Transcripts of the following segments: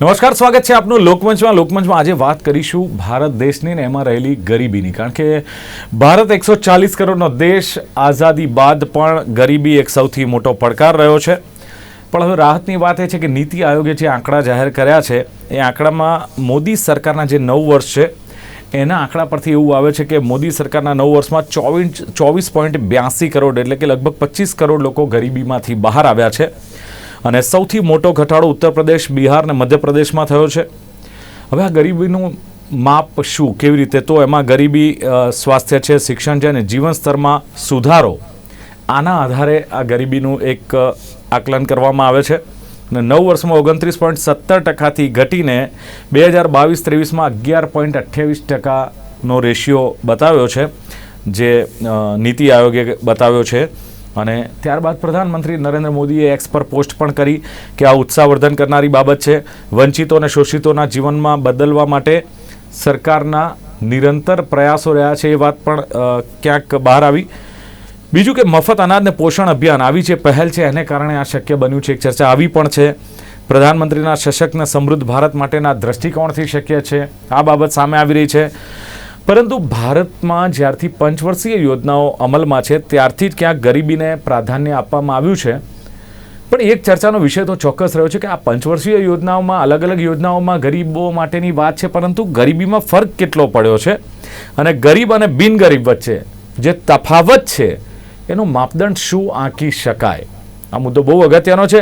નમસ્કાર, સ્વાગત છે આપનું લોકમંચમાં. લોકમંચમાં આજે વાત કરીશું ભારત દેશની ને એમાં રહેલી ગરીબીની. કારણ કે ભારત એકસો ચાલીસ કરોડનો દેશ, આઝાદી બાદ પણ ગરીબી એક સૌથી મોટો પડકાર રહ્યો છે. પણ હવે રાહતની વાત એ છે કે નીતિ આયોગે જે આંકડા જાહેર કર્યા છે, એ આંકડામાં મોદી સરકારના જે નવ વર્ષ છે, એના આંકડા પરથી એવું આવે છે કે મોદી સરકારના નવ વર્ષમાં ચોવીસ ચોવીસ પોઈન્ટ બ્યાસી કરોડ એટલે કે લગભગ પચીસ કરોડ લોકો ગરીબીમાંથી બહાર આવ્યા છે. અને સૌથી મોટો ઘટાડો ઉત્તર પ્રદેશ, બિહાર અને મધ્યપ્રદેશમાં થયો છે. હવે આ ગરીબીનું માપ શું? કેવી રીતે? તો એમાં ગરીબી સ્વાસ્થ્ય છે, શિક્ષણ છે અને જીવન સ્તરમાં સુધારો. આના આધારે આ ગરીબીનું એક આકલન કરવામાં આવે છે. અને નવ વર્ષમાં ઓગણત્રીસ પોઈન્ટ સત્તર ટકાથી ઘટીને બે હજાર બાવીસ ત્રેવીસમાં અગિયાર પોઈન્ટ અઠ્યાવીસ ટકાનો રેશિયો બતાવ્યો છે. જે નીતિ આયોગે બતાવ્યો છે. અને ત્યારબાદ પ્રધાનમંત્રી નરેન્દ્ર મોદીએ એક્સ પર પોસ્ટ પણ કરી કે આ ઉત્સાહવર્ધન કરનારી બાબત છે. વંચિતો અને શોષિતોના જીવનમાં બદલવા માટે સરકારના નિરંતર પ્રયાસો રહ્યા છે એ વાત પણ ક્યાંક બહાર આવી. બીજું કે મફત અનાજને પોષણ અભિયાન આવી જે પહેલ છે એને કારણે આ શક્ય બન્યું છે. એક ચર્ચા આવી પણ છે. પ્રધાનમંત્રીના સશક્ત સમૃદ્ધ ભારત માટેના દ્રષ્ટિકોણથી શક્ય છે. આ બાબત સામે આવી રહી છે. પરંતુ ભારતમાં જ્યારથી પંચવર્ષીય યોજનાઓ અમલમાં છે, ત્યારથી જ ક્યાંક ગરીબીને પ્રાધાન્ય આપવામાં આવ્યું છે. પણ એક ચર્ચાનો વિષય તો ચોક્કસ રહ્યો છે કે આ પંચવર્ષીય યોજનાઓમાં અલગ અલગ યોજનાઓમાં ગરીબો માટેની વાત છે, પરંતુ ગરીબીમાં ફરક કેટલો પડ્યો છે? અને ગરીબ અને બિનગરીબ વચ્ચે જે તફાવત છે, એનું માપદંડ શું આંકી શકાય? આ મુદ્દો બહુ અગત્યનો છે.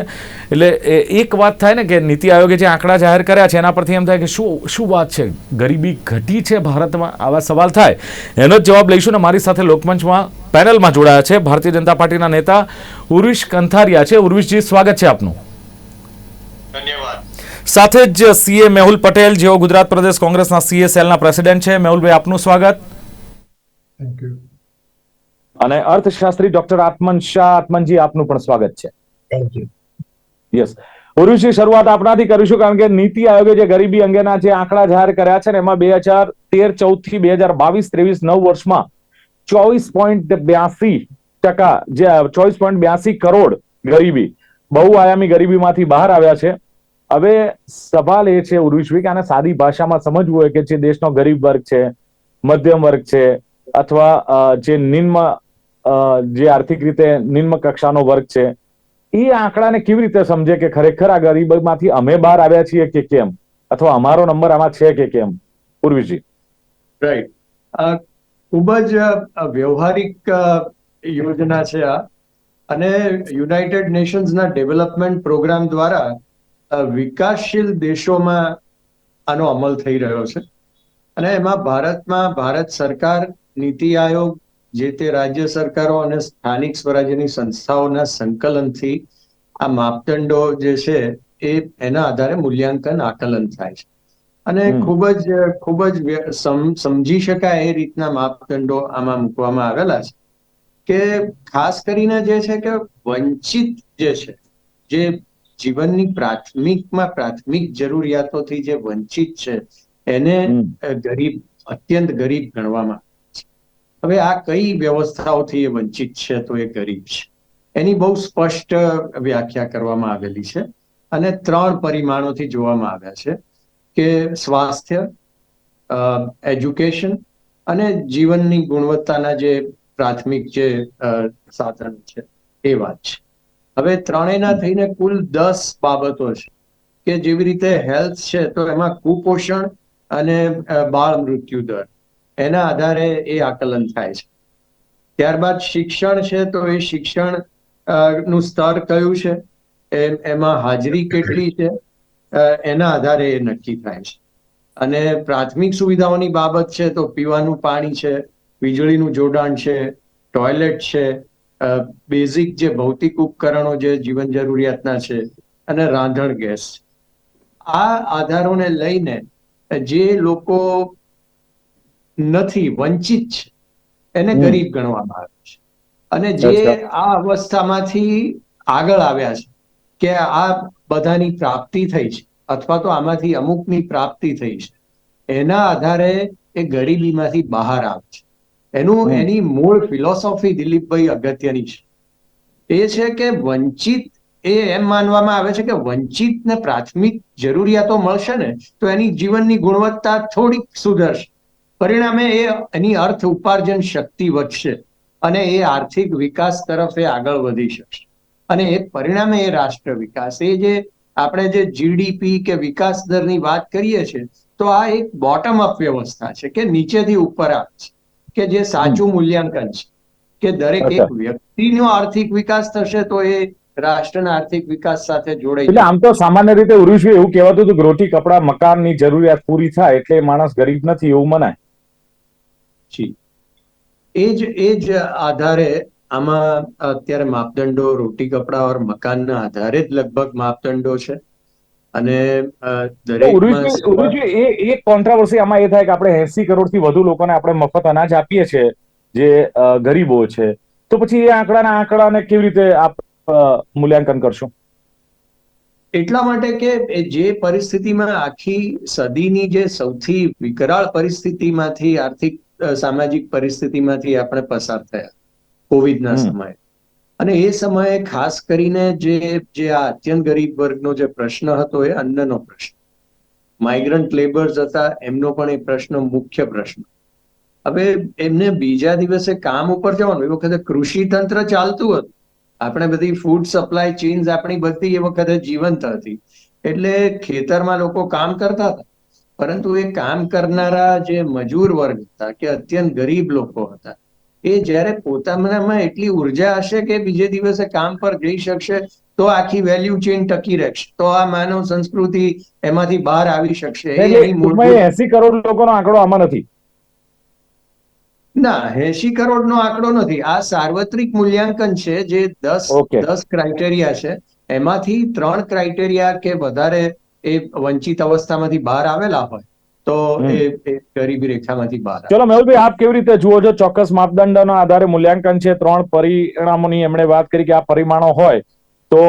એટલે એ એક વાત થાય ને કે નીતિ આયોગે જે આંકડા જાહેર કર્યા છે એના પરથી એમ થાય કે શું શું વાત છે? ગરીબી ઘટી છે ભારતમાં? આવા સવાલ થાય. એનો જ જવાબ લઈશું ને મારી સાથે લોકમંચમાં પેનલમાં જોડાયા છે ભારતીય જનતા પાર્ટીના નેતા ઉર્વિશ કંથારિયા છે. ઉર્વિશજી સ્વાગત છે આપનું. ધન્યવાદ. સાથે જ સીએ મેહુલ પટેલ જેઓ ગુજરાત પ્રદેશ કોંગ્રેસના સીએ સેલના પ્રેસિડેન્ટ છે. મેહુલભાઈ આપનું સ્વાગત. થેન્ક યુ અને અર્થશાસ્ત્રી ડોક્ટર આત્મન શાહ આત્મનજી આપનું પણ સ્વાગત છે. થેન્ક યુ યસ ઉર્વિશી શરૂઆત આપણાથી કરીશું કારણ કે નીતિ આયોગે જે ગરીબી અંગેના જે આંકડા જાહેર કર્યા છે ને એમાં બે હજાર તેર ચૌદથી બે હજાર બાવીસ ત્રેવીસ નવ વર્ષમાં ચોવીસ પોઈન્ટ બ્યાસી ટકા જે ચોવીસ પોઈન્ટ બ્યાસી કરોડ ગરીબી બહુઆયામી ગરીબીમાંથી બહાર આવ્યા છે. હવે સવાલ એ છે ઉર્વિશ્વી કે આને સાદી ભાષામાં સમજવું હોય કે જે દેશનો ગરીબ વર્ગ છે મધ્યમ વર્ગ છે અથવા જે નિમ્ન જે આર્થિક રીતે નિમ્ન કક્ષાનો વર્ગ છે, એ આંકડાને કેવી રીતે સમજે કે ખરેખર આ ગરીબમાંથી અમે બહાર આવ્યા છીએ કે કેમ? અથવા અમારો નંબર આમાં છે કે કેમ? પૂર્વીજી રાઈટ ખૂબ જ વ્યવહારિક યોજના છે આ. અને યુનાઇટેડ નેશન્સના ડેવલપમેન્ટ પ્રોગ્રામ દ્વારા વિકાસશીલ દેશોમાં આનો અમલ થઈ રહ્યો છે. અને એમાં ભારતમાં ભારત સરકાર, નીતિ આયોગ જે તે રાજ્ય સરકારો અને સ્થાનિક સ્વરાજ્યની સંસ્થાઓના સંકલનથી આ માપદંડો જે છે એ એના આધારે મૂલ્યાંકન આકલન થાય છે. અને. ખૂબ જ ખૂબ જ સમજી શકાય એ રીતના માપદંડો આમાં મૂકવામાં આવેલા છે. કે ખાસ કરીને જે છે કે વંચિત જે છે જે જીવનની પ્રાથમિકમાં પ્રાથમિક જરૂરિયાતોથી જે વંચિત છે એને ગરીબ અત્યંત ગરીબ ગણવામાં હવે આ કઈ વ્યવસ્થાઓથી એ વંચિત છે તો એ ગરીબ છે. એની બહુ સ્પષ્ટ વ્યાખ્યા કરવામાં આવેલી છે અને ત્રણ પરિમાણોથી જોવામાં આવ્યા છે કે સ્વાસ્થ્ય એજ્યુકેશન અને જીવનની ગુણવત્તાના જે પ્રાથમિક જે સાધન છે એ વાત છે. હવે ત્રણેયના થઈને કુલ દસ બાબતો છે કે જેવી રીતે હેલ્થ છે તો એમાં કુપોષણ અને બાળ મૃત્યુ દર. એના આધારે એ આકલન થાય છે. ત્યારબાદ શિક્ષણ છે તો એ શિક્ષણનું સ્તર કયું છે? એમાં હાજરી કેટલી છે? એના આધારે એ નક્કી થાય છે. અને પ્રાથમિક સુવિધાઓની બાબત છે તો પીવાનું પાણી છે, વીજળીનું જોડાણ છે, ટોયલેટ છે બેઝિક જે ભૌતિક ઉપકરણો જે જીવન જરૂરિયાતના છે, અને રાંધણ ગેસ આ આધારોને લઈને જે લોકો નથી વંચિત છે. એને ગરીબ ગણવામાં આવે છે. અને જે આ અવસ્થામાંથી આગળ આવ્યા છે કે આ બધાની પ્રાપ્તિ થઈ છે અથવા તો આમાંથી અમુકની પ્રાપ્તિ થઈ છે એના આધારે એ ગરીબીમાંથી બહાર આવે છે. એનું એની મૂળ ફિલોસોફી દિલીપભાઈ અગત્યની છે. એ છે કે વંચિત એ એમ માનવામાં આવે છે કે વંચિતને પ્રાથમિક જરૂરિયાતો મળશે ને તો એની જીવનની ગુણવત્તા થોડીક સુધરશે. પરિણામે એ એની અર્થ ઉપાર્જન શક્તિ વધશે અને એ આર્થિક વિકાસ તરફ એ આગળ વધી શકશે અને એ પરિણામે એ રાષ્ટ્ર વિકાસ એ જે આપણે જે જીડીપી કે વિકાસ દરની વાત કરીએ છીએ તો આ એક બોટમ અપ વ્યવસ્થા છે કે નીચેથી ઉપર આવે છે કે જે સાચું મૂલ્યાંકન છે કે દરેક એક. વ્યક્તિનો આર્થિક વિકાસ થશે તો એ રાષ્ટ્રના આર્થિક વિકાસ સાથે જોડાય એટલે આમ તો સામાન્ય રીતે ઉરુષભાઈ એવું કહેવાતું હતું કે રોટી કપડા મકાનની જરૂરિયાત પૂરી થાય એટલે માણસ ગરીબ નથી એવું મનાય જી. એ જ એ જ આધારે આમાં અત્યારે માપદંડો રોટી કપડા ઓર મકાનના આધારે જ લગભગ માપદંડો છે. અને ઉરુષભાઈ, એ એક કોન્ટ્રાવર્સી આમાં એ થાય કે આપણે એસી કરોડથી વધુ લોકોને આપણે મફત અનાજ આપીએ છીએ જે ગરીબો છે. તો પછી એ આંકડાના આંકડાને કેવી રીતે આપ મૂલ્યાંકન કરશો? એટલા માટે કે જે પરિસ્થિતિમાં આખી સદીની જે સૌથી વિકરાળ પરિસ્થિતિમાંથી આર્થિક સામાજિક પરિસ્થિતિમાંથી આપણે પસાર થયા કોવિડના સમયે. અને એ સમયે ખાસ કરીને જે જે આ અત્યંત ગરીબ વર્ગનો જે પ્રશ્ન હતો એ અન્નનો પ્રશ્ન. માઇગ્રન્ટ લેબર્સ હતા એમનો પણ એ પ્રશ્ન મુખ્ય પ્રશ્ન. હવે એમને બીજા દિવસે કામ ઉપર જવાનું એ વખતે કૃષિ તંત્ર ચાલતું હતું. આપણે બધી ફૂડ સપ્લાય ચેન્સ આપણી બધી એ વખતે જીવંત હતી. એટલે ખેતરમાં લોકો કામ કરતા હતા. પરંતુ એ કામ કરનારા જે મજૂર વર્ગ હતા કે અત્યંત ગરીબ લોકો હતા એ જ્યારે પોતાનામાં એટલી ઊર્જા હશે કે બીજે દિવસે કામ પર જઈ શકશે તો આખી વેલ્યુ ચેઇન ટકી રહેશે. તો આ માનવ સંસ્કૃતિ એમાંથી બહાર આવી શકશે. એસી કરોડ લોકોનો આંકડો આમાં નથી. ના એસી કરોડ નો આંકડો નથી. આ સાર્વત્રિક મૂલ્યાંકન છે જે દસ દસ ક્રાઇટેરિયા છે. એમાંથી ત્રણ ક્રાઇટેરિયા કે વધારે એ વંચિત અવસ્થામાંથી બહાર આવેલા હોય તો એ ગરીબી રેખામાંથી બહાર ચલો મેહુલભાઈ આપ કેવી રીતે જુઓ છો? ચોક્કસ માપદંડના આધારે મૂલ્યાંકન છે ત્રણ પરિણામોની એમણે વાત કરી કે આ પરિમાણો હોય તો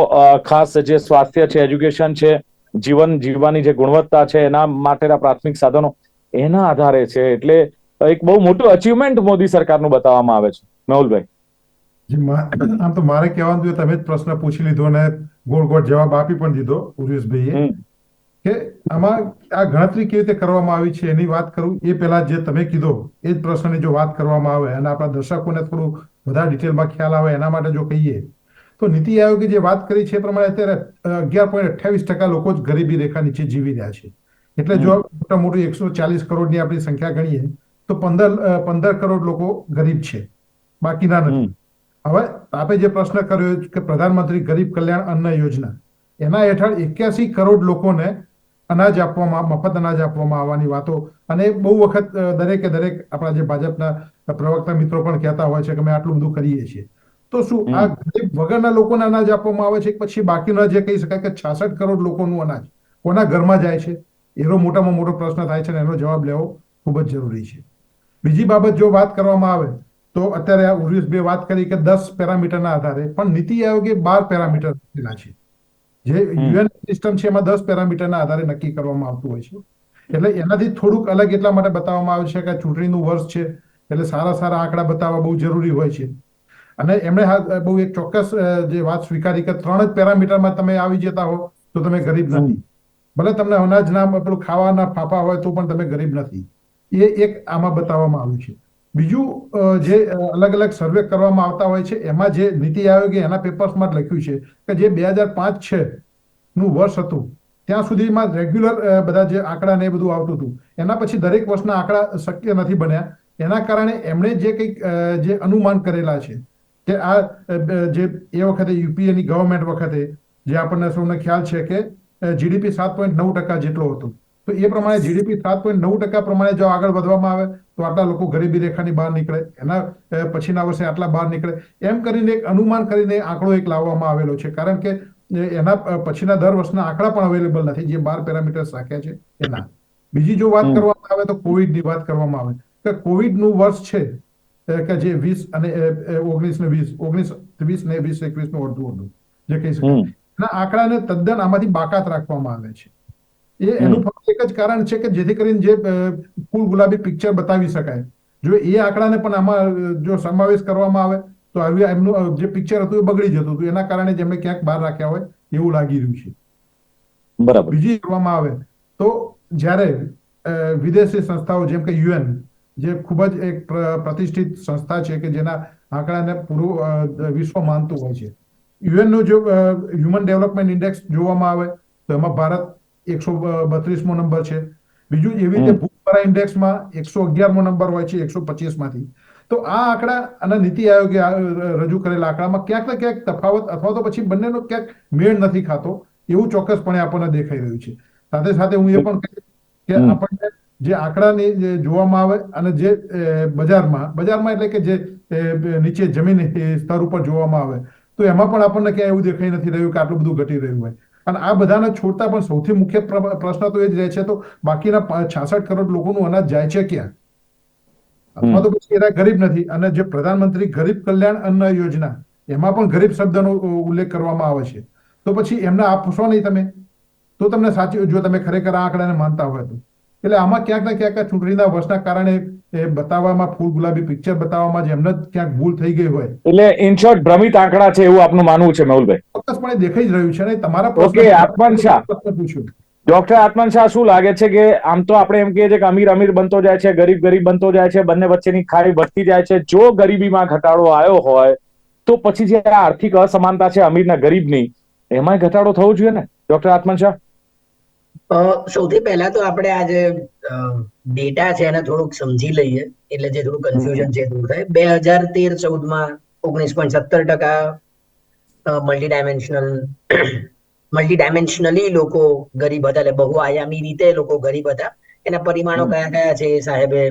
ખાસ જે સ્વાસ્થ્ય છે એજ્યુકેશન છે જીવન જીવવાની જે ગુણવત્તા છે એના માટેના પ્રાથમિક સાધનો એના આધારે છે એટલે એક બહુ મોટું અચીવમેન્ટ મોદી સરકારનું બતાવવામાં આવે છે. મેહુલભાઈ. આમ તો મારે કહેવાનું તમે જ પ્રશ્ન પૂછી લીધો અને ગોળ ગોળ જવાબ આપી પણ દીધો ઉર્વેશભાઈએ હમ. કે આમાં આ ગણતરી કેવી રીતે કરવામાં આવી છે એની વાત કરું? એ પહેલા જે તમે કીધો એ જ પ્રશ્નની જો વાત કરવામાં આવે અને આપણા દર્શકોને થોડું વધારે ડિટેલમાં ખ્યાલ આવે એના માટે જો કહીએ તો નીતિ આયોગે જે વાત કરી છે એ પ્રમાણે અત્યારે અગિયાર પોઈન્ટ અઠ્યાવીસ ટકા લોકો જ ગરીબી રેખા નીચે જીવી રહ્યા છે. એટલે જો મોટા મોટું એકસો ચાલીસ કરોડની આપણી સંખ્યા ગણીએ તો પંદર પંદર કરોડ લોકો ગરીબ છે. બાકીના નથી. હવે આપે જે પ્રશ્ન કર્યો કે પ્રધાનમંત્રી ગરીબ કલ્યાણ અન્ન યોજના એના હેઠળ એક્યાસી કરોડ લોકોને અનાજ આપવામાં મફત અનાજ આપવામાં આવવાની વાતો. અને બહુ વખત દરેકે દરેક આપણા જે ભાજપના પ્રવક્તા મિત્રો પણ કહેતા હોય છે કે અમે આટલું બધું કરીએ છીએ. તો શું આ ગરીબ વગરના લોકોને અનાજ આપવામાં આવે છે? પછી બાકીના જે કહી શકાય કે છાસઠ કરોડ લોકોનું અનાજ કોના ઘરમાં જાય છે? એનો મોટામાં મોટો પ્રશ્ન થાય છે અને એનો જવાબ લેવો ખૂબ જ જરૂરી છે. બીજી બાબત જો વાત કરવામાં આવે તો અત્યારે આ ઉર્વેશભાઈએ વાત કરી કે દસ પેરામીટરના આધારે પણ નીતિ આયોગે બાર પેરામીટર છે. જે યુએન સિસ્ટમ છે એમાં દસ પેરામીટરના આધારે નક્કી કરવામાં આવતું હોય છે. એટલે એનાથી થોડુંક અલગ એટલા માટે બતાવવામાં આવે છે કે ચૂંટણીનું વર્ષ છે એટલે સારા સારા આંકડા બતાવવા બહુ જરૂરી હોય છે. અને એમણે બહુ એક ચોક્કસ જે વાત સ્વીકારી કે ત્રણ જ પેરામીટરમાં તમે આવી જતા હો તો તમે ગરીબ નથી. ભલે તમને અનાજ ના પેલું ખાવાના ફાફા હોય તો પણ તમે ગરીબ નથી. એ એક આમાં બતાવવામાં આવ્યું છે. બીજું જે અલગ અલગ સર્વે કરવામાં આવતા હોય છે, એમાં જે નીતિ આયોગે એના પેપર્સમાં જ લખ્યું છે કે જે બે હજાર પાંચ છે નું વર્ષ હતું, ત્યાં સુધીમાં રેગ્યુલર બધા જે આંકડા ને એ બધું આવતું હતું. એના પછી દરેક વર્ષના આંકડા શક્ય નથી બન્યા. એના કારણે એમણે જે કંઈક જે અનુમાન કરેલા છે કે આ જે એ વખતે યુપીએની ગવર્મેન્ટ વખતે, જે આપણને સૌને ખ્યાલ છે કે જીડીપી સાત પોઈન્ટ નવ ટકા જેટલો હતો. તો એ પ્રમાણે જીડીપી સાત પોઈન્ટ નવ ટકા પ્રમાણે જો આગળ વધવામાં આવે તો આટલા લોકો ગરીબી રેખાની બહાર નીકળે એના પછીના વર્ષે આટલા બહાર નીકળે. એમ કરીને એક અનુમાન કરીને આંકડો એક લાવવામાં આવેલો છે. કારણ કે એના પછીના દર વર્ષના આંકડા પણ અવેલેબલ નથી. જે બાર પેરામીટર્સ રાખ્યા છે એના. બીજી જો વાત કરવામાં આવે તો કોવિડની વાત કરવામાં આવે. કે કોવિડનું વર્ષ છે કે જે વીસ અને ઓગણીસ ને વીસ ઓગણીસ વીસ ને વીસ એકવીસનું અડધું અડધું જે કહી શકાય. એના આંકડાને તદ્દન આમાંથી બાકાત રાખવામાં આવે છે. એ એનું ફક્ત એક જ કારણ છે કે જેથી કરીને જે ફૂલ ગુલાબી પિક્ચર બતાવી શકાય. જો એ આંકડાને પણ આમાં જો સમાવેશ કરવામાં આવે તો આવી એમનું જે પિક્ચર હતું એ બગડી જતું હતું. એના કારણે જેમણે ક્યાંક બહાર રાખ્યા હોય એવું લાગી રહ્યું છે. બરાબર. બીજી કરવામાં આવે તો જ્યારે વિદેશી સંસ્થાઓ જેમ કે યુએન જે ખૂબ જ એક પ્ર- પ્રતિષ્ઠિત સંસ્થા છે કે જેના આંકડાને પૂરું વિશ્વ માનતું હોય છે. યુએનનું જો હ્યુમન ડેવલપમેન્ટ ઇન્ડેક્સ જોવામાં આવે તો એમાં ભારત એકસો બત્રીસમો નંબર છે. બીજું એવી રીતે. ભૂખમરા ઇન્ડેક્સમાં એકસો અગિયારમો નંબર હોય છે એકસો પચીસમાંથી. તો આ આંકડા અને નીતિ આયોગે રજૂ કરેલા આંકડામાં ક્યાંક ને ક્યાંક તફાવત અથવા તો પછી બંનેનો ક્યાંક મેળ નથી ખાતો એવું ચોક્કસપણે આપણને દેખાઈ રહ્યું છે. સાથે સાથે હું એ પણ કહીશ કે આપણને જે આંકડાની જે જોવામાં આવે અને જે બજારમાં બજારમાં એટલે કે જે નીચે જમીન સ્તર ઉપર જોવામાં આવે તો એમાં પણ આપણને ક્યાંય એવું દેખાઈ નથી રહ્યું કે આટલું બધું ઘટી રહ્યું હોય. અને આ બધાને છોડતા પણ સૌથી મુખ્ય પ્ર- પ્રશ્ન તો એ જ રહે છે, તો બાકીના છાસઠ કરોડ લોકોનું અનાજ જાય છે ક્યાં? અથવા તો પછી એના ગરીબ નથી. અને જે પ્રધાનમંત્રી ગરીબ કલ્યાણ અન્ન યોજના, એમાં પણ ગરીબ શબ્દનો ઉલ્લેખ કરવામાં આવે છે. તો પછી એમને આપશો નહીં તમે. તો તમને સાચી, જો તમે ખરેખર આ આંકડાને માનતા હોય તો. એટલે આમાં ક્યાંક ને ક્યાંક ચૂંટણીના વર્ષના કારણે એ બતાવવામાં ફૂલ ગુલાબી પિક્ચર બતાવવામાં જ એમને જ ક્યાંક ભૂલ થઈ ગઈ હોય. એટલે ઇન શોર્ટ ભ્રમિત આંકડા છે એવું આપનું માનવું છે મેહુલભાઈ? ચોક્કસપણે દેખાઈ જ રહ્યું છે અને તમારા ઓકે, આત્મન શાહ. ડોક્ટર આત્મન શાહ શું લાગે છે કે આમ તો આપણે એમ કહીએ છીએ કે અમીર અમીર બનતો જાય છે ગરીબ ગરીબ બનતો જાય છે બંને વચ્ચેની ખાઈ વધતી જાય છે. જો ગરીબીમાં ઘટાડો આવ્યો હોય તો પછી જે આ આર્થિક અસમાનતા છે અમીરના ગરીબની એમાંય ઘટાડો થવો જોઈએ ને ડોક્ટર આત્મન શાહ? સૌથી પહેલા તો આપણે આ જે ડેટા છે એને થોડુંક સમજી લઈએ. એટલે જે થોડું કન્ફ્યુઝન છે દૂર થાય. બે હજાર તેર ચૌદમાં ઓગણીસ પોઈન્ટ સત્તર ટકા મલ્ટી ડાયમેન્શનલ મલ્ટી ડાયમેન્શનલી લોકો ગરીબ હતા. એટલે બહુ આયામી રીતે લોકો ગરીબ હતા. એના પરિમાણો કયા કયા છે એ સાહેબે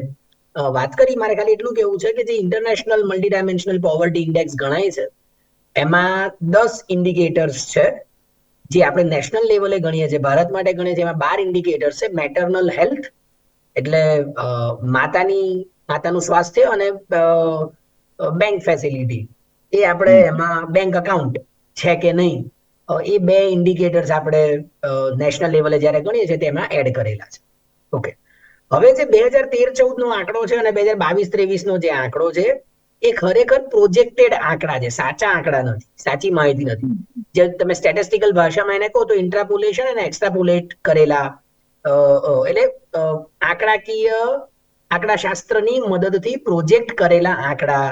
વાત કરી? મારે ખાલી એટલું કેવું છે કે જે international multi dimensional poverty index ગણાય છે એમાં દસ ઇન્ડિકેટર્સ છે. જે આપણે નેશનલ લેવલે ગણીએ છીએ ભારત માટે ગણીએ છીએ એમાં બાર ઇન્ડિકેટર છે મેટર્નલ હેલ્થ એટલે માતાની માતાનું સ્વાસ્થ્ય અને બેંક ફેસિલિટી એ આપણે એમાં બેંક અકાઉન્ટ છે કે નહીં? એ બે ઇન્ડિકેટર્સ આપણે નેશનલ લેવલે જ્યારે ગણીએ છીએ તેમાં એડ કરેલા છે. ઓકે હવે જે બે હજાર તેર ચૌદ નો આંકડો છે અને બે હજાર બાવીસ ત્રેવીસ નો જે આંકડો છે એ ખરેખર પ્રોજેક્ટેડ આંકડા છે. સાચા આંકડા નથી, સાચી માહિતી નથી. જે તમે સ્ટેટિસ્ટિકલ ભાષામાં એને કહો તો ઇન્ટ્રાપોલેશન અને એક્સ્ટ્રાપોલેટ કરેલા એટલે આંકડાકીય, આંકડાશાસ્ત્રની મદદથી પ્રોજેક્ટ કરેલા આંકડા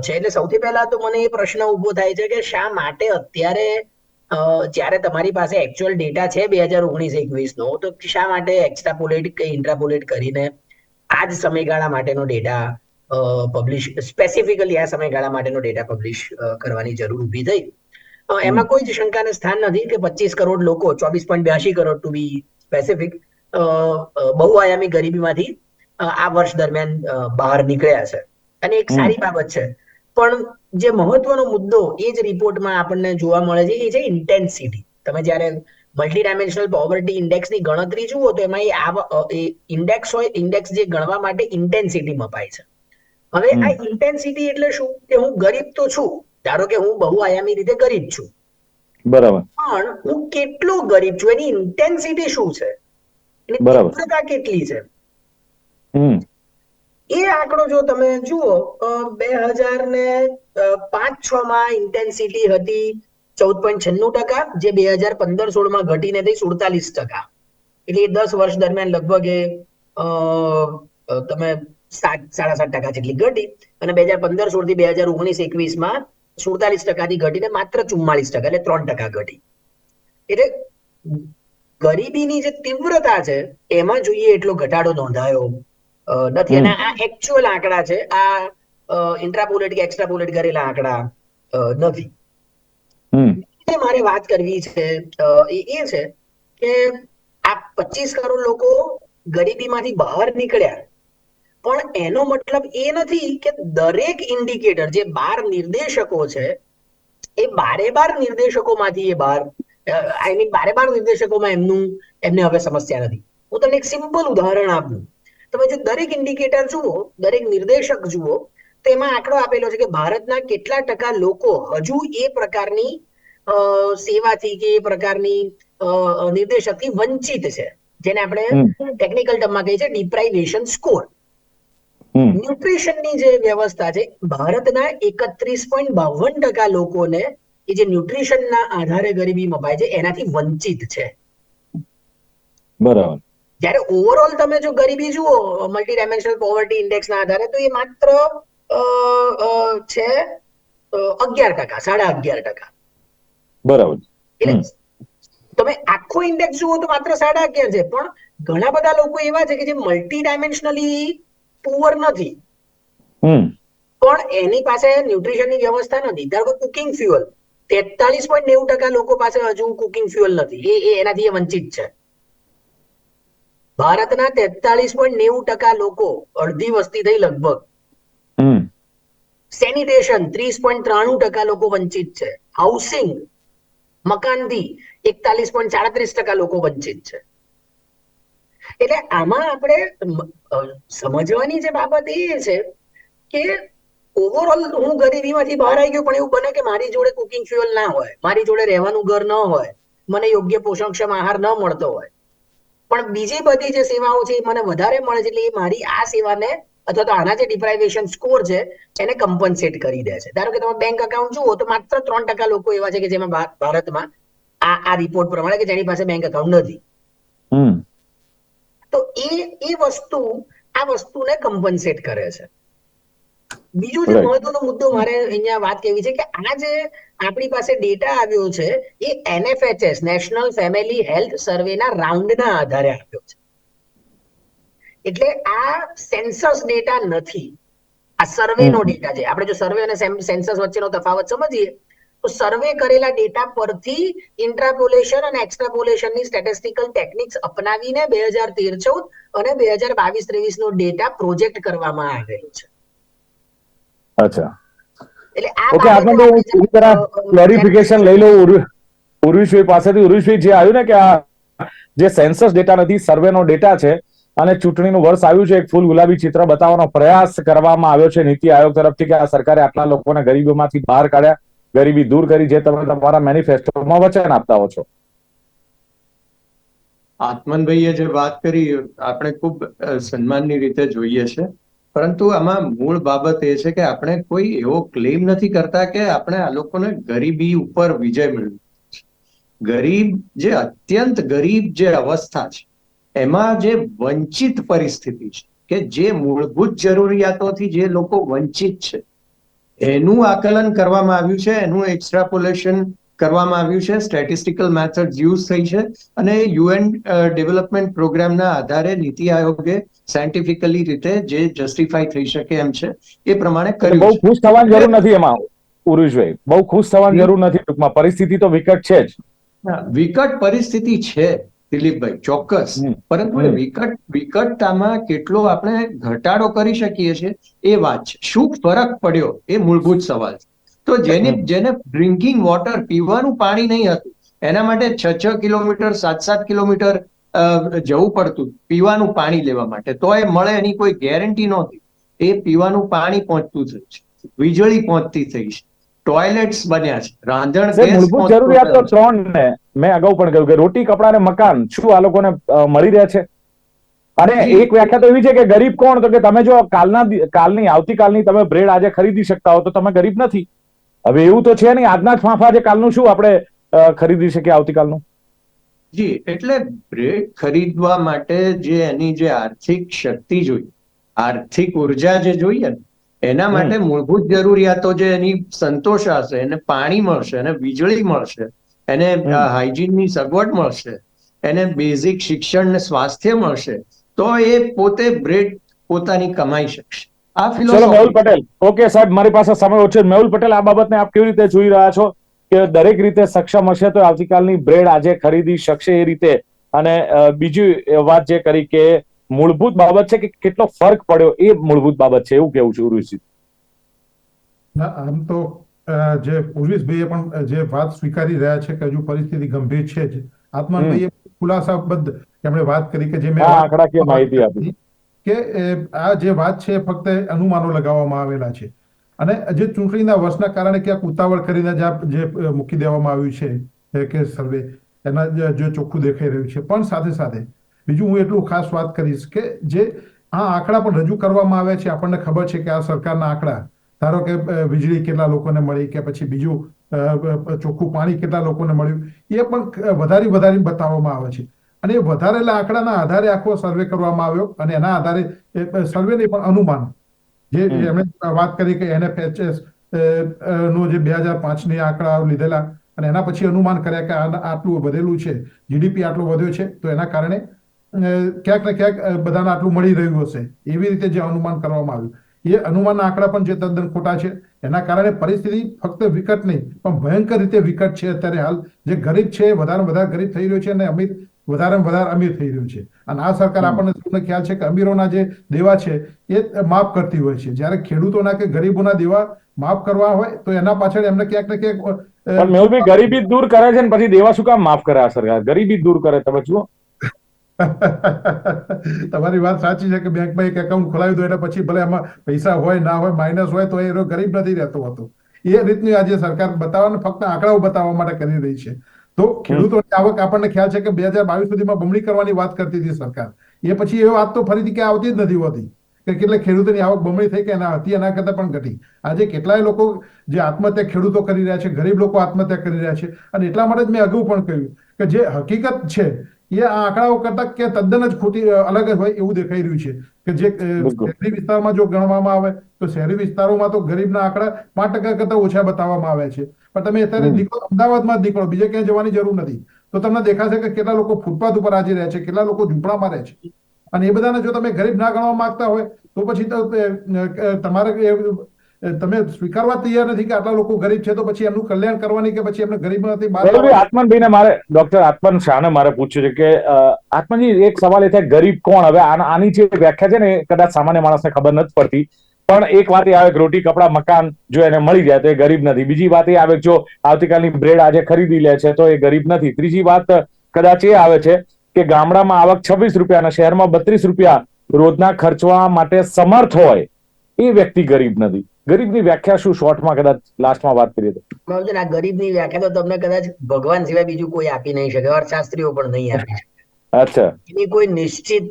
છે. એટલે સૌથી પહેલા તો મને એ પ્રશ્ન ઊભો થાય છે કે શા માટે અત્યારે જ્યારે તમારી પાસે એકચ્યુઅલ ડેટા છે બે હજાર ઓગણીસ એકવીસ નો તો શા માટે એક્સ્ટ્રાપોલેટ કે ઇન્ટ્રાપોલેટ કરીને આ જ સમયગાળા માટેનો ડેટા પબ્લિશ સ્પેસિફિકલી આ સમયગાળા માટેનો ડેટા પબ્લિશ કરવાની જરૂર ઊભી થઈ. એમાં કોઈ જ શંકાને સ્થાન નથી કે પચીસ કરોડ લોકો ચોવીસ પોઈન્ટ બ્યાસી કરોડ ટુ બી સ્પેસિફિક બહુઆયામી ગરીબીમાંથી આ વર્ષ દરમિયાન બહાર નીકળ્યા છે. અને એક સારી બાબત છે. પણ જે મહત્વનો મુદ્દો એ જ રિપોર્ટમાં આપણને જોવા મળે છે એ છે ઇન્ટેન્સિટી તમે જ્યારે મલ્ટી ડાયમેન્શનલ પોવર્ટી ઇન્ડેક્સની ગણતરી જુઓ તો એમાં એ ઇન્ડેક્સ હોય ઇન્ડેક્સ જે ગણવા માટે ઇન્ટેન્સિટી મપાય છે. હવે આ ઇન્ટેન્સિટી એટલે શું? કે હું ગરીબ તો છું ધારો કે હું બહુ આયામી રીતે ગરીબ છું. બરાબર. પણ હું કેટલો ગરીબ છું? એની ઇન્ટેન્સિટી શું છે? એની તીવ્રતા કેટલી છે? એ આંકડો જો તમે જુઓ બે હજાર ને પાંચ છ માં ઇન્ટેન્સિટી હતી ચૌદ પોઈન્ટ છન્નું ટકા જે બે હજાર પંદર સોળમાં ઘટીને થઈ સુડતાલીસ ટકા. એટલે દસ વર્ષ દરમિયાન લગભગ એ તમે સાત સાડા સાત ટકા જેટલી ઘટી અને બે હજાર પંદર સોળથી બે હજાર ઓગણીસ એકવીસમાં સુડતાલીસ ટકાથી ઘટીને માત્ર ચુમ્માલીસ ટકા એટલે ત્રણ ટકા ઘટી. એટલે ગરીબીની જે તીવ્રતા છે એમાં જોઈએ એટલો ઘટાડો નોંધાયો નથી. અને આ એકચ્યુઅલ આંકડા છે આ ઇન્ટ્રાપોલેટ કે એક્સ્ટ્રાપોલેટ કરેલા આંકડા નથી. મારે વાત કરવી છે એ એ છે કે આ પચીસ કરોડ લોકો ગરીબીમાંથી બહાર નીકળ્યા પણ એનો મતલબ એ નથી કે દરેક ઇન્ડિકેટર જે બાર નિર્દેશકો છે એ બારે બાર નિર્દેશકોમાંથી એ બાર આઈ મીન બારે બાર નિર્દેશકોમાં એમનું એમને હવે સમસ્યા નથી. હું તમને એક સિમ્પલ ઉદાહરણ આપું. તમે જો દરેક ઇન્ડિકેટર જુઓ દરેક નિર્દેશક જુઓ તો એમાં આંકડો આપેલો છે કે ભારતના કેટલા ટકા લોકો હજુ એ પ્રકારની સેવાથી કે એ પ્રકારની નિર્દેશકથી વંચિત છે. જેને આપણે. ટેકનિકલ ટર્મમાં કહીએ છીએ ડિપ્રાઇવેશન સ્કોર ન્યુટ્રિશનની જે વ્યવસ્થા છે ભારતના એકત્રીસ પોઈન્ટ બાવન ટકા લોકોને એ જે ન્યુટ્રિશનના આધારે ગરીબી મપાય છે એનાથી વંચિત છે. બરાબર. જ્યારે ઓવરઓલ તમે જો ગરીબી જુઓ મલ્ટી ડાયમેન્શનલ પોવર્ટી ઇન્ડેક્સના આધારે તો એ માત્ર છે અગિયાર ટકા સાડા અગિયાર ટકા. બરાબર. એટલે તમે આખો ઇન્ડેક્સ જુઓ તો માત્ર સાડા અગિયાર છે પણ ઘણા બધા લોકો એવા છે કે જે મલ્ટી ડાયમેન્શનલી પુઅર નથી. પણ એની પાસે ન્યુટ્રિશનની વ્યવસ્થા નથી. ધારો કે કુકિંગ ફ્યુઅલ તેતાલીસ પોઈન્ટ નેવું ટકા લોકો પાસે હજુ કુકિંગ ફ્યુઅલ નથી. એ એનાથી એ વંચિત છે. ભારતના તેતાલીસ પોઈન્ટ નેવું ટકા લોકો અડધી વસ્તી થઈ લગભગ. સેનિટેશન ત્રીસ પોઈન્ટ ત્રાણું ટકા લોકો વંચિત છે. હાઉસિંગ મકાનથી એકતાલીસ પોઈન્ટ સાડત્રીસ ટકા લોકો વંચિત છે. એટલે આમાં આપણે સમજવાની જે બાબત એ છે કે ઓવરઓલ હું ગરીબીમાંથી બહાર આવી ગયો પણ એવું બને કે મારી જોડે કુકિંગ ફ્યુઅલ ના હોય, મારી જોડે રહેવાનું ઘર ન હોય, મને યોગ્ય પોષણક્ષમ આહાર ન મળતો હોય. પણ બીજી બધી જે સેવાઓ છે એ મને વધારે મળે છે એટલે એ મારી આ સેવાને અથવા તો આના જે ડિપ્રાઇવેશન સ્કોર છે એને કમ્પન્સેટ કરી દે છે. ધારો કે તમે બેંક અકાઉન્ટ જુઓ તો માત્ર ત્રણ ટકા લોકો એવા છે કે જેમાં ભારતમાં આ આ રિપોર્ટ પ્રમાણે કે જેની પાસે બેંક અકાઉન્ટ નથી. તો એ એ વસ્તુ આ વસ્તુને કમ્પન્સેટ કરે છે. બીજું જે. મહત્વનો મુદ્દો મારે અહીંયા વાત કહેવી છે કે આ જે આપણી પાસે ડેટા આવ્યો છે એ એનએફએચએસ નેશનલ ફેમિલી હેલ્થ સર્વેના રાઉન્ડના આધારે આવ્યો છે. એટલે આ સેન્સસ ડેટા નથી. આ સર્વેનો ડેટા છે. આપણે જો સર્વે અને સેન્સસ વચ્ચેનો તફાવત સમજીએ સર્વે કરેલા ડેટા પરથી ઇન્ટ્રાપોલેશન અને એક્સ્ટ્રાપોલેશનની સ્ટેટિસ્ટિકલ ટેકનિક્સ અપનાવીને બે હજાર તેર ચૌદ અને બે હજાર બાવીસ ત્રેવીસ નો ડેટા પ્રોજેક્ટ કરવામાં આવેલો છે. અચ્છા. એટલે આ ઓકે આપણે તો પૂરી તરહ ક્લેરિફિકેશન લઈ લો ઉર્વી- પાસેથી ઉર્વીશભાઈ જે આવ્યું ને કે આ જે સેન્સસ ડેટા નથી સર્વેનો ડેટા છે અને ચૂંટણીનું વર્ષ આવ્યું છે એક ફૂલ ગુલાબી ચિત્ર બતાવવાનો પ્રયાસ કરવામાં આવ્યો છે નીતિ આયોગ તરફથી કે આ સરકારે આટલા લોકોને ગરીબોમાંથી બહાર કાઢ્યા. ગરીબી દૂર કરી જે તમે તમારા મેનિફેસ્ટોમાં વચન આપતા હો છો. આત્મનભાઈએ જે વાત કરી, આપણે ખૂબ સન્માનની રીતે જોઈએ છે. પરંતુ આમાં મૂળ બાબત એ છે કે આપણે કોઈ એવો ક્લેમ નથી કરતા કે આપણે આ લોકોને ગરીબી ઉપર વિજય મેળવ્યો ગરીબ જે અત્યંત ગરીબ જે અવસ્થા છે, એમાં જે વંચિત પરિસ્થિતિ છે, કે જે મૂળભૂત જરૂરિયાતોથી જે લોકો વંચિત છે એનું આકલન કરવામાં આવ્યું છે એનું એક્સ્ટ્રાપોલેશન કરવામાં આવ્યું છે સ્ટેટિસ્ટિકલ મેથડ યુઝ થઈ છે અને યુએન ડેવલપમેન્ટ પ્રોગ્રામના આધારે નીતિ આયોગે સાયન્ટિફિકલી રીતે જે જસ્ટિફાઈ થઈ શકે એમ છે એ પ્રમાણે કર્યું બહુ ખુશ થવાની જરૂર નથી એમાં ઉર્વીશભાઈ બહુ ખુશ થવાની જરૂર નથી ટૂંકમાં. પરિસ્થિતિ તો વિકટ છે જ. વિકટ પરિસ્થિતિ છે. દિલીપભાઈ ચોક્કસ. પરંતુ વિકટ વિકટતામાં કેટલો આપણે ઘટાડો કરી શકીએ છીએ? એ વાત છે. શું ફરક પડ્યો? એ મૂળભૂત સવાલ છે. તો જેને જેને ડ્રિંકિંગ વોટર પીવાનું પાણી નહીં હતું એના માટે છ છ કિલોમીટર સાત સાત કિલોમીટર જવું પડતું પીવાનું પાણી લેવા માટે. તો એ મળે એની કોઈ ગેરંટી નહોતી. એ પીવાનું પાણી પહોંચતું થયું છે. વીજળી પહોંચતી થઈ છે. ટોયલેટ્સ બન્યા છે. રાંધણ ગેસ મૂળભૂત જરૂરિયાતો ત્રણ ને મેં અગાઉ પણ કહ્યું કે રોટી કપડા અને મકાન શું આ લોકોને મળી રહ્યા છે? અને એક વ્યાખ્યા તો એવી છે કે ગરીબ કોણ? તો કે તમે જો કાલના કાલની આવતીકાલની તમે બ્રેડ આજે ખરીદી શકતા હો તો તમે ગરીબ નથી. હવે એવું તો છે નહીં. આજના જ ફાંફા છે કાલનું શું આપણે ખરીદી શકીએ આવતીકાલનું? જી. એટલે બ્રેડ ખરીદવા માટે જે એની જે આર્થિક શક્તિ જોઈએ આર્થિક ઊર્જા જે જોઈએ ને એના માટે મૂળભૂત જરૂરિયાતો જે એની સંતોષાશે એને પાણી મળશે એને વીજળી મળશે એને. હાઇજીનની સગવડ મળશે. એને બેઝિક શિક્ષણ ને સ્વાસ્થ્ય મળશે. તો એ પોતે બ્રેડ પોતાની કમાઈ શકશે. આ ફિલોસોફી મેહુલ પટેલ. ઓકે સાહેબ મારી પાસે સમય ઓછો. મેહુલ પટેલ આ બાબતને આપ કેવી રીતે જોઈ રહ્યા છો? કે દરેક રીતે સક્ષમ હશે તો આવતીકાલની બ્રેડ આજે ખરીદી શકશે એ રીતે. અને બીજી વાત જે કરી કે મૂળભૂત બાબત છે કે કેટલો ફરક પડ્યો એ મૂળભૂત બાબત છે. એવું કેવું છે ઋષિ? આમ તો જે ઉર્વિશભાઈએ પણ જે વાત સ્વીકારી રહ્યા છે કે હજુ પરિસ્થિતિ ગંભીર છે જ. આત્માનભાઈએ ખુલાસાબદ્ધ એમણે વાત કરી કે જે મેં આંકડાકીય માહિતી આપી. કે આ જે વાત છે ફક્ત અનુમાનો લગાવવામાં આવેલા છે. અને જે ચૂંટણીના વર્ષના કારણે ક્યાંક ઉતાવળ કરીને જ જે મૂકી દેવામાં આવ્યું છે કે સર્વે એના જે- ચોખ્ખું દેખાઈ રહ્યું છે. પણ સાથે સાથે બીજું હું એટલું ખાસ વાત કરીશ કે જે આ આંકડા પણ રજૂ કરવામાં આવે છે આપણને ખબર છે કે આ સરકારના આંકડા ધારો કે વીજળી કેટલા લોકોને મળી કે પછી બીજું ચોખ્ખું પાણી કેટલા લોકોને મળ્યું એ પણ વધારી વધારી બતાવવામાં આવે છે. અને એ વધારેલા આંકડાના આધારે આખો સર્વે કરવામાં આવ્યો અને એના આધારે સર્વે નહીં પણ અનુમાન. જે એમણે વાત કરી કે એનએફએચએસ નો જે બે હજાર પાંચની આંકડા લીધેલા અને એના પછી અનુમાન કર્યા કે આટલું વધેલું છે જીડીપી આટલો વધ્યો છે તો એના કારણે ક્યાંક ને ક્યાંક બધાને આટલું મળી રહ્યું હશે. એવી રીતે જે અનુમાન કરવામાં આવ્યું. એ અનુમાન આંકડા પણ જે તદ્દન ખોટા છે એના કારણે પરિસ્થિતિ ફક્ત વિકટ નહીં પણ ભયંકર રીતે વિકટ છે અત્યારે હાલ. જે ગરીબ છે વધારે વધારે ગરીબ થઈ રહ્યો છે અને અમીર વધારે વધારે અમીર થઈ રહ્યું છે. અને આ સરકાર આપણને સૌને ખ્યાલ છે કે અમીરોના જે દેવા છે એ માફ કરતી હોય છે. જ્યારે ખેડૂતોના કે ગરીબોના દેવા માફ કરવા હોય તો એના પાછળ એમને ક્યાંક ને ક્યાંક પણ મેહુલભાઈ ગરીબી દૂર કરે છે ને પછી દેવા શું કામ માફ કરે આ સરકાર? ગરીબી દૂર કરે તમે જુઓ. તમારી વાત સાચી છે કે બેંકમાં એક એકાઉન્ટ ખોલાવી દો એટલે પછી ભલે એમાં પૈસા હોય, ના હોય માઇનસ હોય, તો એ ગરીબ નથી રહેતો હતો. એ રીતની આજે સરકાર બતાવવા ફક્ત આંકડાઓ બતાવવા માટે કરી રહી છે. તો ખેડૂતોની આવક, આપણને ખ્યાલ છે કે બે હજાર બાવીસ સુધીમાં બમણી કરવાની વાત કરતી હતી સરકાર. એ પછી એ વાત તો ફરીથી ક્યાં આવતી જ નથી હોતી, કે કેટલે ખેડૂતોની આવક બમણી થઈ કે એના હતી, એના કરતા પણ ઘટી. આજે કેટલાય લોકો જે આત્મહત્યા ખેડૂતો કરી રહ્યા છે, ગરીબ લોકો આત્મહત્યા કરી રહ્યા છે. અને એટલા માટે જ મેં અગાઉ પણ કહ્યું કે જે હકીકત છે એ આ આંકડાઓ કરતા કે તદ્દન જ ખોટી અલગ જ હોય એવું દેખાઈ રહ્યું છે. કે જે શહેરી વિસ્તારમાં જો ગણવામાં આવે તો શહેરી વિસ્તારોમાં તો ગરીબના આંકડા પાંચ ટકા કરતા ઓછા બતાવવામાં આવે છે. પણ તમે અત્યારે. નીકળો અમદાવાદમાં જ નીકળો બીજે ક્યાંય જવાની જરૂર નથી. તો તમને દેખાશે કે કેટલા લોકો ફૂટપાથ ઉપર આજે રહે છે કેટલા લોકો ઝૂંપડામાં રહે છે. અને એ બધાને જો તમે ગરીબ ના ગણવા માંગતા હોય તો પછી તમારે તમે સ્વીકારવા તૈયાર નથી કે આટલા લોકો ગરીબ છે તો પછી એમનું કલ્યાણ કરવાની કે પછી એમને ગરીબમાંથી બહાર આત્મનભાઈને મારે ડોક્ટર આત્મન શાહને મારે પૂછ્યું છે કે આત્મનજી એક સવાલ એ થાય ગરીબ કોણ? હવે આની જે વ્યાખ્યા છે ને કદાચ સામાન્ય માણસને ખબર નથી પડતી પણ એક વાત એ આવે રોટી કપડા મકાન જો એને મળી જાય તો એ ગરીબ નથી. બીજી વાત એ આવે જો આવતીકાલની બ્રેડ આજે ખરીદી લે છે તો એ ગરીબ નથી. ત્રીજી વાત કદાચ એ આવે છે કે ગામડામાં આવક છવ્વીસ રૂપિયા અને શહેરમાં બત્રીસ રૂપિયા રોજના ખર્ચવા માટે સમર્થ હોય એ વ્યક્તિ ગરીબ નથી. ગરીબની વ્યાખ્યા શું? શોર્ટમાં કદાચ લાસ્ટમાં વાત કરીએ તો. આ ગરીબની વ્યાખ્યા તો તમને કદાચ ભગવાન સિવાય બીજું કોઈ આપી નહીં શકે અર્થશાસ્ત્રીઓ પણ નહીં આપી શકે. અચ્છા. એની કોઈ નિશ્ચિત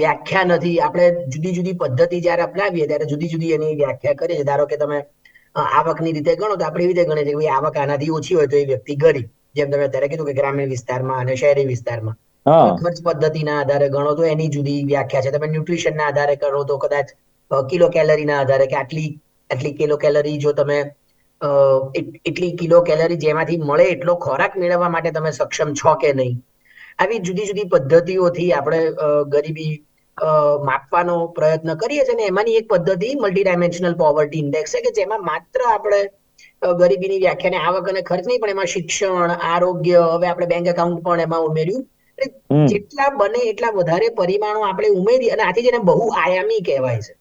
વ્યાખ્યા નથી. આપણે જુદી જુદી પદ્ધતિ જ્યારે અપનાવીએ ત્યારે જુદી જુદી એની વ્યાખ્યા કરીએ છીએ. ધારો કે તમે આવકની રીતે ગણો તો આપણે એવી રીતે ગણીએ છીએ કે આવક આનાથી ઓછી હોય તો એ વ્યક્તિ ગરીબ. જેમ તમે અત્યારે કીધું કે ગ્રામીણ વિસ્તારમાં અને શહેરી વિસ્તારમાં. ખર્ચ પદ્ધતિના આધારે ગણો તો એની જુદી વ્યાખ્યા છે. તમે ન્યુટ્રિશનના આધારે કરો તો કદાચ કિલો કેલરીના આધારે કે આટલી આટલી કિલો કેલરી જો તમે એટલી કિલો કેલરી જેમાંથી મળે એટલો ખોરાક મેળવવા માટે તમે સક્ષમ છો કે નહીં? આવી જુદી જુદી પદ્ધતિઓથી આપણે ગરીબી માપવાનો પ્રયત્ન કરીએ છીએ અને એમાંની એક પદ્ધતિ મલ્ટી ડાયમેન્શનલ પોવર્ટી ઇન્ડેક્સ છે કે જેમાં માત્ર આપણે ગરીબીની વ્યાખ્યાને આવક અને ખર્ચ નહીં પણ એમાં શિક્ષણ આરોગ્ય હવે આપણે બેંક એકાઉન્ટ પણ એમાં ઉમેર્યું. જેટલા બને એટલા વધારે પરિમાણો આપણે ઉમેરી અને આથી જેને બહુ આયામી કહેવાય છે.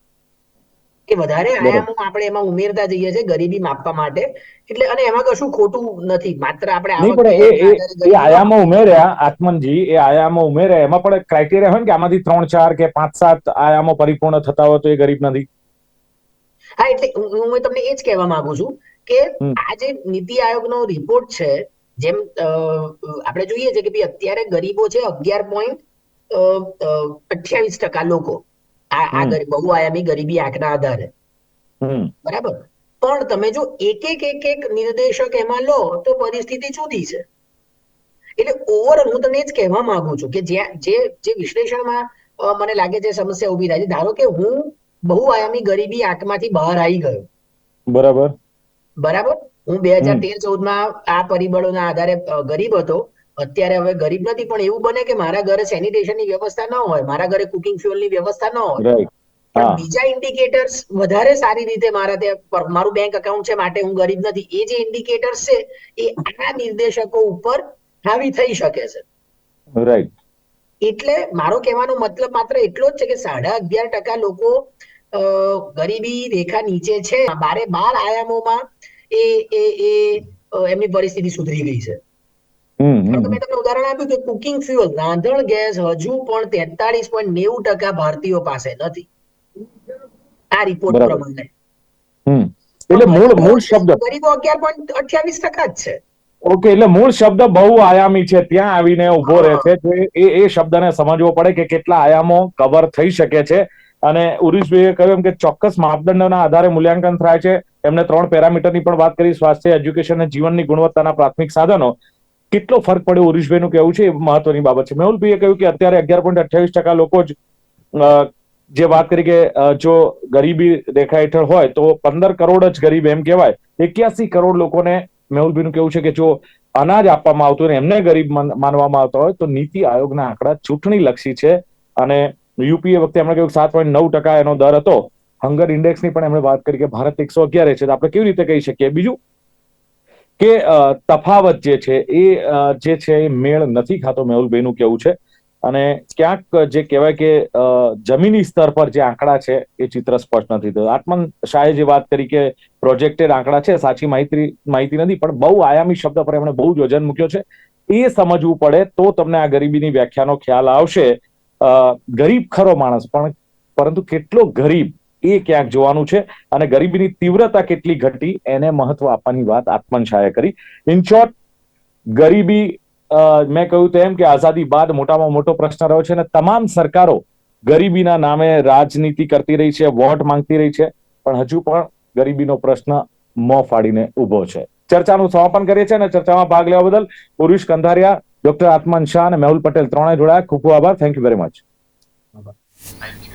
કે વધારે આયામો આપણે એમાં ઉમેરતા જઈએ છીએ ગરીબી માપવા માટે. એટલે અને એમાં કશું ખોટું નથી. માત્ર આપણે પણ એ એ એ આયામો ઉમેર્યા આત્મનજી એ આયામો ઉમેર્યા. એમાં પણ ક્રાઇટેરિયા હોય ને કે આમાંથી ત્રણ ચાર કે પાંચ સાત આયામો પરિપૂર્ણ થતા હોય તો એ ગરીબ નથી. હા એટલે હું તમને એ જ કહેવા માંગુ છું કે આ જે નીતિ આયોગનો રિપોર્ટ છે જેમ આપણે જોઈએ છે કે ભાઈ અત્યારે ગરીબો છે અગિયાર પોઈન્ટ અઠ્યાવીસ ટકા લોકો. આ બહુઆયામી ગરીબી આંકના આધારે. બરાબર? પણ તમે જો એક એક એક એક નિર્દેશક એમાં લો તો પરિસ્થિતિ જુદી છે. એટલે ઓવરઓલ હું તમને જ કહેવા માંગુ છું કે જ્યાં જે જે વિશ્લેષણમાં મને લાગે છે સમસ્યા ઊભી થાય છે. ધારો કે હું બહુઆયામી ગરીબી આંકમાંથી બહાર આવી ગયો. બરાબર. બરાબર? હું બે હજાર તેર ચૌદમાં આ પરિબળોના આધારે ગરીબ હતો. અત્યારે હવે ગરીબ નથી પણ એવું બને કે મારા ઘરે સેનિટેશનની વ્યવસ્થા ન હોય મારા ઘરે કુકિંગ ફ્યુઅલની વ્યવસ્થા ન હોય. બીજા ઇન્ડિકેટર્સ વધારે સારી રીતે મારા ત્યાં મારું બેંક એકાઉન્ટ છે માટે હું ગરીબ નથી. એ જે ઇન્ડિકેટર્સ છે એ આ નિર્દેશકો ઉપર હાવી થઈ શકે છે. રાઈટ એટલે મારો કહેવાનો મતલબ માત્ર એટલો જ છે કે સાડા અગિયાર ટકા લોકો ગરીબી રેખા નીચે છે. બારે બાર આયામોમાં એ એ એ એમની પરિસ્થિતિ સુધરી ગઈ છે. મેં તમને ઉદાહરણ આપ્યું કે કુકિંગ ફ્યુઅલ રાંધણ ગેસ હજુ પણ તેતાળીસ પોઈન્ટ નેવું ટકા ભારતીયો પાસે નથી. આ રિપોર્ટ પ્રમાણે. એટલે મૂળ મૂળ શબ્દ ગરીબો અગિયાર પોઈન્ટ અઠ્યાવીસ ટકા જ છે. ઓકે એટલે મૂળ શબ્દ બહુ આયામી છે. ત્યાં આવીને ઊભો રહે છે. એ એ શબ્દને સમજવો પડે કે કેટલા આયામો કવર થઈ શકે છે. અને ઉરીશભાઈએ કહ્યું એમ કે ચોક્કસ માપદંડોના આધારે મૂલ્યાંકન થાય છે. એમને ત્રણ પેરામીટરની પણ વાત કરી. સ્વાસ્થ્ય એજ્યુકેશન અને જીવનની ગુણવત્તાના પ્રાથમિક સાધનો. કેટલો ફરક પડ્યો ઉરુષભાઈનું કહેવું છે એ મહત્વની બાબત છે. મેહુલભાઈએ કહ્યું કે અત્યારે અગિયાર પોઈન્ટ અઠ્યાવીસ ટકા લોકો જ જે વાત કરી કે જો ગરીબી રેખા હેઠળ હોય તો પંદર કરોડ જ ગરીબ એમ કહેવાય. એક્યાસી કરોડ લોકોને મેહુલભાઈનું કેવું છે કે જો અનાજ આપવામાં આવતું હોય એમને ગરીબ માનવામાં આવતા હોય તો નીતિ આયોગના આંકડા ચૂંટણી લક્ષી છે. અને યુપીએ વખતે એમણે કહ્યું સાત પોઈન્ટ નવ ટકા એનો દર હતો. હંગર ઇન્ડેક્સની પણ એમણે વાત કરી કે ભારત એકસો અગિયાર છે. તો આપણે કેવી રીતે કહી શકીએ? બીજું કે તફાવત જે છે એ જે છે એ મેળ નથી ખાતો મેહુલભાઈનું કેવું છે. અને ક્યાંક જે કહેવાય કે જમીની સ્તર પર જે આંકડા છે એ ચિત્ર સ્પષ્ટ નથી થયું. આત્મન શાહે જે વાત કરી કે પ્રોજેક્ટેડ આંકડા છે, સાચી માહિતી માહિતી નથી, પણ બહુ આયામી શબ્દ પર એમણે બહુ જ વજન મૂક્યો છે. એ સમજવું પડે તો તમને આ ગરીબીની વ્યાખ્યાનો ખ્યાલ આવશે. ગરીબ ખરો માણસ, પણ પરંતુ કેટલો ગરીબ એ ક્યાંક જોવાનું છે અને ગરીબીની તીવ્રતા કેટલી ઘટી એને મહત્વ આપવાની વાત આત્મન કરી. ઇન શોર્ટ ગરીબી મેં કહ્યું તેમ કે આઝાદી બાદ મોટામાં મોટો પ્રશ્ન રહ્યો છે અને તમામ સરકારો ગરીબીના નામે રાજનીતિ કરતી રહી છે, વોટ માંગતી રહી છે, પણ હજુ પણ ગરીબીનો પ્રશ્ન મોં ફાડીને ઊભો છે. ચર્ચાનું સમાપન કરીએ છીએ અને ચર્ચામાં ભાગ લેવા બદલ પુરુષ કંધારિયા, ડોક્ટર આત્માન શાહ અને મેહુલ પટેલ ત્રણે જોડાયા. ખૂબ ખૂબ આભાર. Thank you very much thank you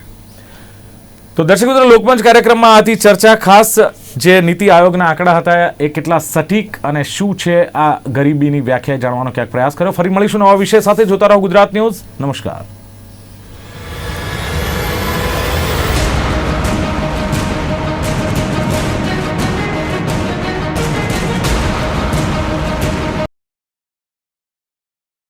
તો દર્શક મિત્રો, લોકમંચ કાર્યક્રમમાં હતી ચર્ચા ખાસ જે નીતિ આયોગના આંકડા હતા, એ કેટલા સટીક અને શું છે આ ગરીબીની વ્યાખ્યા જાણવાનો ક્યાંક પ્રયાસ કર્યો. ફરી મળીશું નવા વિષય સાથે. જોતા રહો ગુજરાત ન્યૂઝ. નમસ્કાર.